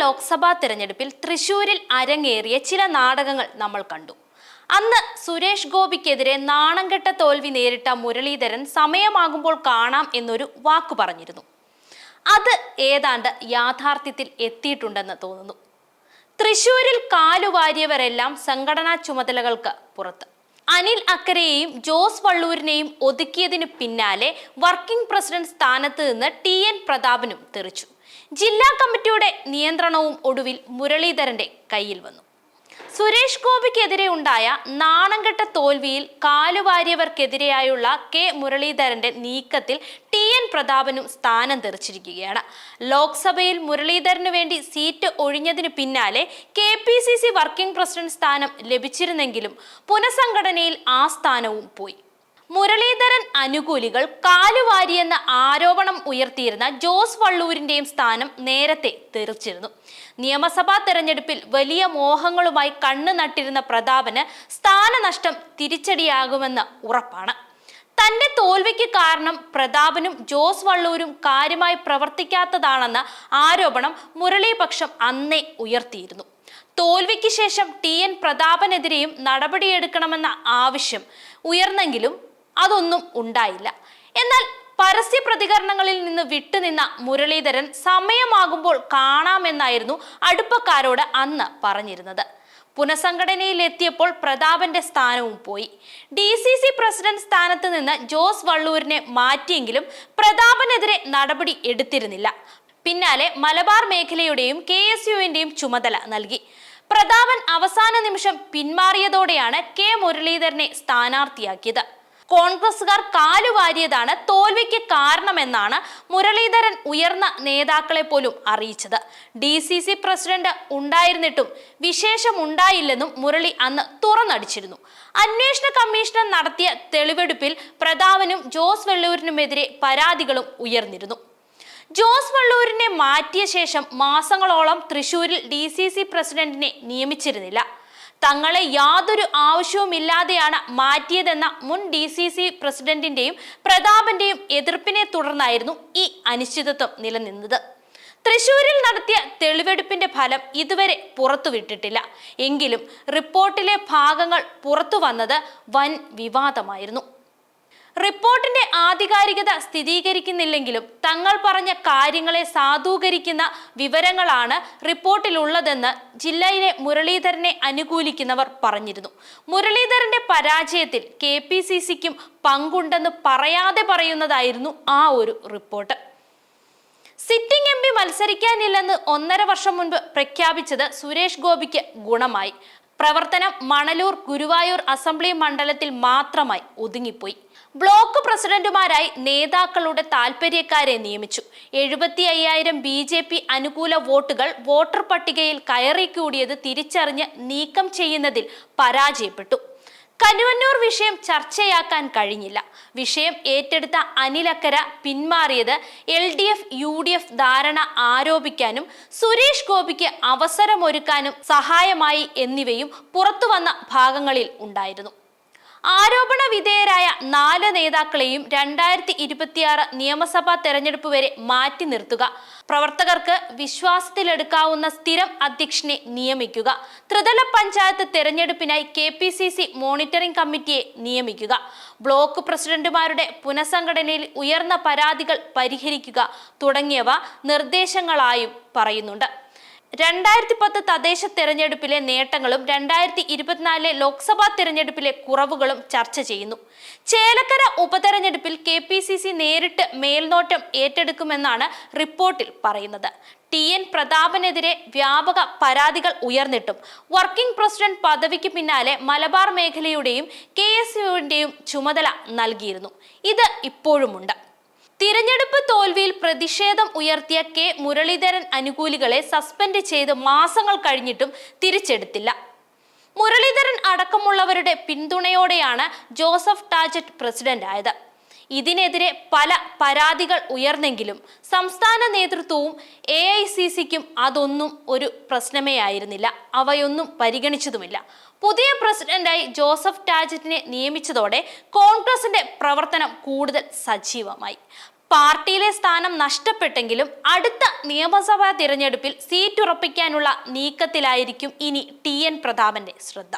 ലോക്സഭാ തിരഞ്ഞെടുപ്പിൽ തൃശൂരിൽ അരങ്ങേറിയ ചില നാടകങ്ങൾ നമ്മൾ കണ്ടു. അന്ന് സുരേഷ് ഗോപിക്കെതിരെ നാണംകെട്ട തോൽവി നേരിട്ട മുരളീധരൻ സമയമാകുമ്പോൾ കാണാം എന്നൊരു വാക്കു പറഞ്ഞിരുന്നു. അത് ഏതാണ്ട് യാഥാർത്ഥ്യത്തിൽ എത്തിയിട്ടുണ്ടെന്ന് തോന്നുന്നു. തൃശൂരിൽ കാലുവാരിയവരെല്ലാം സംഘടനാ ചുമതലകൾക്ക് പുറത്ത്. അനിൽ അക്കരയെയും ജോസ് വള്ളൂരിനെയും ഒതുക്കിയതിനു പിന്നാലെ വർക്കിംഗ് പ്രസിഡന്റ് സ്ഥാനത്ത് നിന്ന് ടി എൻ പ്രതാപനും തെറിച്ചു. ജില്ലാ കമ്മിറ്റിയുടെ നിയന്ത്രണവും ഒടുവിൽ മുരളീധരന്റെ കയ്യിൽ വന്നു. സുരേഷ് ഗോപിക്കെതിരെ ഉണ്ടായ നാണംകെട്ട തോൽവിയിൽ കാലുവാരിയവർക്കെതിരെയായുള്ള കെ മുരളീധരന്റെ നീക്കത്തിൽ ടി എൻ പ്രതാപനും സ്ഥാനം തെറിച്ചിരിക്കുകയാണ്. ലോക്സഭയിൽ മുരളീധരന് വേണ്ടി സീറ്റ് ഒഴിഞ്ഞതിനു പിന്നാലെ K P C C working president സ്ഥാനം ലഭിച്ചിരുന്നെങ്കിലും പുനഃസംഘടനയിൽ ആ സ്ഥാനവും പോയി. മുരളീധരൻ അനുകൂലികൾ കാലുവാരിയെന്ന ആരോപണം ഉയർത്തിയിരുന്ന ജോസ് വള്ളൂരിന്റെയും സ്ഥാനം നേരത്തെ തെറിച്ചിരുന്നു. നിയമസഭാ തെരഞ്ഞെടുപ്പിൽ വലിയ മോഹങ്ങളുമായി കണ്ണു നട്ടിരുന്ന പ്രതാപന് സ്ഥാനനഷ്ടം തിരിച്ചടിയാകുമെന്ന് ഉറപ്പാണ്. തന്റെ തോൽവിക്ക് കാരണം പ്രതാപനും ജോസ് വള്ളൂരും കാര്യമായി പ്രവർത്തിക്കാത്തതാണെന്ന ആരോപണം മുരളീപക്ഷം അന്നേ ഉയർത്തിയിരുന്നു. തോൽവിക്ക് ശേഷം ടി എൻ പ്രതാപനെതിരെയും നടപടിയെടുക്കണമെന്ന ആവശ്യം ഉയർന്നെങ്കിലും അതൊന്നും ഉണ്ടായില്ല. എന്നാൽ പരസ്യ പ്രതികരണങ്ങളിൽ നിന്ന് വിട്ടുനിന്ന മുരളീധരൻ സമയമാകുമ്പോൾ കാണാമെന്നായിരുന്നു അടുപ്പക്കാരോട് അന്ന് പറഞ്ഞിരുന്നത്. പുനഃസംഘടനയിലെത്തിയപ്പോൾ പ്രതാപന്റെ സ്ഥാനവും പോയി. ഡി സി സി പ്രസിഡന്റ് സ്ഥാനത്ത് നിന്ന് ജോസ് വള്ളൂരിനെ മാറ്റിയെങ്കിലും പ്രതാപനെതിരെ നടപടി എടുത്തിരുന്നില്ല. പിന്നാലെ മലബാർ മേഖലയുടെയും കെ എസ് യുവിന്റെയും ചുമതല നൽകി. പ്രതാപൻ അവസാന നിമിഷം പിന്മാറിയതോടെയാണ് കെ മുരളീധരനെ സ്ഥാനാർത്ഥിയാക്കിയത്. കോൺഗ്രസുകാർ കാലുവാരിയതാണ് തോൽവിക്ക് കാരണമെന്നാണ് മുരളീധരൻ ഉയർന്ന നേതാക്കളെ പോലും അറിയിച്ചത്. ഡി സി സി പ്രസിഡന്റ് ഉണ്ടായിരുന്നിട്ടും വിശേഷമുണ്ടായില്ലെന്നും മുരളി അന്ന് തുറന്നടിച്ചിരുന്നു. അന്വേഷണ കമ്മീഷണർ നടത്തിയ തെളിവെടുപ്പിൽ പ്രതാപനും ജോസ് വെള്ളൂരിനുമെതിരെ പരാതികളും ഉയർന്നിരുന്നു. ജോസ് വള്ളൂരിനെ മാറ്റിയ ശേഷം മാസങ്ങളോളം തൃശൂരിൽ ഡി സി സി പ്രസിഡന്റിനെ നിയമിച്ചിരുന്നില്ല. തങ്ങളെ യാതൊരു ആവശ്യവുമില്ലാതെയാണ് മാറ്റിയതെന്ന മുൻ ഡി സി സി പ്രസിഡന്റിന്റെയും പ്രതാപന്റെയും എതിർപ്പിനെ തുടർന്നായിരുന്നു ഈ അനിശ്ചിതത്വം നിലനിന്നത്. തൃശൂരിൽ നടത്തിയ തെളിവെടുപ്പിന്റെ ഫലം ഇതുവരെ പുറത്തുവിട്ടിട്ടില്ല. എങ്കിലും റിപ്പോർട്ടിലെ ഭാഗങ്ങൾ പുറത്തു വന്നത് വൻ വിവാദമായിരുന്നു. റിപ്പോർട്ടിന്റെ ആധികാരികത സ്ഥിരീകരിക്കുന്നില്ലെങ്കിലും തങ്ങൾ പറഞ്ഞ കാര്യങ്ങളെ സാധൂകരിക്കുന്ന വിവരങ്ങളാണ് റിപ്പോർട്ടിലുള്ളതെന്ന് ജില്ലയിലെ മുരളീധരനെ അനുകൂലിക്കുന്നവർ പറഞ്ഞിരുന്നു. മുരളീധരന്റെ പരാജയത്തിൽ കെ പി സി സിക്കും പങ്കുണ്ടെന്ന് പറയാതെ പറയുന്നതായിരുന്നു ആ ഒരു റിപ്പോർട്ട്. സിറ്റിംഗ് എം പി മത്സരിക്കാനില്ലെന്ന് ഒന്നര വർഷം മുൻപ് പ്രഖ്യാപിച്ചത് സുരേഷ് ഗോപിക്ക് ഗുണമായി. പ്രവർത്തനം മണലൂർ ഗുരുവായൂർ അസംബ്ലി മണ്ഡലത്തിൽ മാത്രമായി ഒതുങ്ങിപ്പോയി. ബ്ലോക്ക് പ്രസിഡന്റുമാരായി നേതാക്കളുടെ താൽപര്യക്കാരെ നിയമിച്ചു. എഴുപത്തി അയ്യായിരം ബി ജെ പി അനുകൂല വോട്ടുകൾ വോട്ടർ പട്ടികയിൽ കയറി കൂടിയത് തിരിച്ചറിഞ്ഞ് നീക്കം ചെയ്യുന്നതിൽ പരാജയപ്പെട്ടു. കരുവന്നൂർ വിഷയം ചർച്ചയാക്കാൻ കഴിഞ്ഞില്ല. വിഷയം ഏറ്റെടുത്ത Anil Akkara പിന്മാറിയത് L D F U D F ധാരണ ആരോപിക്കാനും സുരേഷ് ഗോപിക്ക് അവസരമൊരുക്കാനും സഹായമായി എന്നിവയും പുറത്തുവന്ന ഭാഗങ്ങളിൽ ഉണ്ടായിരുന്നു. ആരോപണ വിധേയരായ നാല് നേതാക്കളെയും രണ്ടായിരത്തി ഇരുപത്തിയാറ് നിയമസഭാ തെരഞ്ഞെടുപ്പ് വരെ മാറ്റി നിർത്തുക. പ്രവർത്തകർക്ക് വിശ്വാസത്തിലെടുക്കാവുന്ന സ്ഥിരം അധ്യക്ഷനെ നിയമിക്കുക. ത്രിതല panchayat തെരഞ്ഞെടുപ്പിനായി K P C C monitoring കമ്മിറ്റിയെ നിയമിക്കുക. ബ്ലോക്ക് പ്രസിഡന്റുമാരുടെ പുനഃസംഘടനയിൽ ഉയർന്ന പരാതികൾ പരിഹരിക്കുക തുടങ്ങിയവ നിർദ്ദേശങ്ങളായും പറയുന്നുണ്ട്. രണ്ടായിരത്തി പത്ത് തദ്ദേശ തെരഞ്ഞെടുപ്പിലെ നേട്ടങ്ങളും രണ്ടായിരത്തി ഇരുപത്തിനാലിലെ ലോക്സഭാ തെരഞ്ഞെടുപ്പിലെ കുറവുകളും ചർച്ച ചെയ്യുന്നു. ചേലക്കര ഉപതെരഞ്ഞെടുപ്പിൽ കെ പി സി സി നേരിട്ട് മേൽനോട്ടം ഏറ്റെടുക്കുമെന്നാണ് റിപ്പോർട്ടിൽ പറയുന്നത്. ടി എൻ പ്രതാപനെതിരെ വ്യാപക പരാതികൾ ഉയർന്നിട്ടും വർക്കിംഗ് പ്രസിഡന്റ് പദവിക്ക് പിന്നാലെ മലബാർ മേഖലയുടെയും കെ എസ് യുവിന്റെയും ചുമതല നൽകിയിരുന്നു. ഇത് ഇപ്പോഴുമുണ്ട്. തിരഞ്ഞെടുപ്പ് തോൽവിയിൽ പ്രതിഷേധം ഉയർത്തിയ കെ മുരളീധരൻ അനുകൂലികളെ സസ്പെൻഡ് ചെയ്ത് മാസങ്ങൾ കഴിഞ്ഞിട്ടും തിരിച്ചെടുത്തില്ല. മുരളീധരൻ അടക്കമുള്ളവരുടെ പിന്തുണയോടെയാണ് ജോസഫ് ടാജറ്റ് പ്രസിഡന്റ് ആയത് ഇതിനെതിരെ പല പരാതികൾ ഉയർന്നെങ്കിലും സംസ്ഥാന നേതൃത്വവും എ ഐ സി സിക്കും അതൊന്നും ഒരു പ്രശ്നമേ ആയിരുന്നില്ല. അവയൊന്നും പരിഗണിച്ചതുമില്ല. പുതിയ പ്രസിഡന്റായി ജോസഫ് ടാജറ്റിനെ നിയമിച്ചതോടെ കോൺഗ്രസിന്റെ പ്രവർത്തനം കൂടുതൽ സജീവമായി. പാർട്ടിയിലെ സ്ഥാനം നഷ്ടപ്പെട്ടെങ്കിലും അടുത്ത നിയമസഭാ തിരഞ്ഞെടുപ്പിൽ സീറ്റ് ഉറപ്പിക്കാനുള്ള നീക്കത്തിലായിരിക്കും ഇനി ടി എൻ പ്രതാപന്റെ ശ്രദ്ധ.